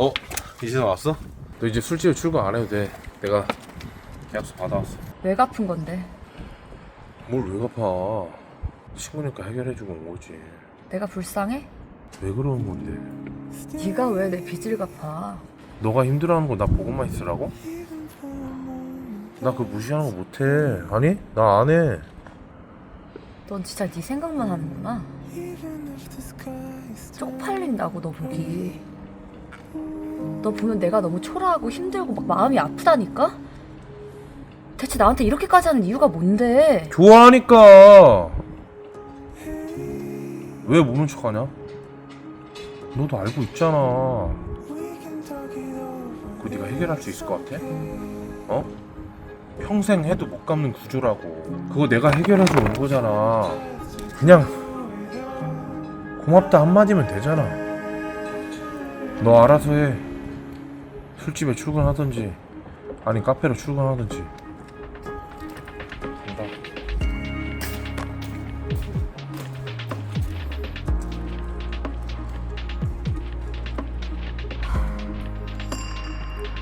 어? 이제 나왔어? 너 이제 술집에 출근 안 해도 돼. 내가 계약서 받아왔어. 왜 갚은 건데? 뭘 왜 갚아? 친구니까 해결해주고 온 거지. 내가 불쌍해? 왜 그러는 건데? 네가 왜 내 빚을 갚아? 너가 힘들어하는 거 나 보고만 있으라고? 나 그거 무시하는 거 못해. 아니? 나 안 해. 넌 진짜 네 생각만 하는구나. 쪽팔린다고 너 보기. 너 보면 내가 너무 초라하고 힘들고 막 마음이 아프다니까? 대체 나한테 이렇게까지 하는 이유가 뭔데? 좋아하니까. 왜 모른 척하냐? 너도 알고 있잖아. 그거 네가 해결할 수 있을 것 같아? 어? 평생 해도 못 갚는 구조라고. 그거 내가 해결해서 온 거잖아. 그냥 고맙다 한마디면 되잖아. 너 알아서 해. 술집에 출근하든지 아니 카페로 출근하든지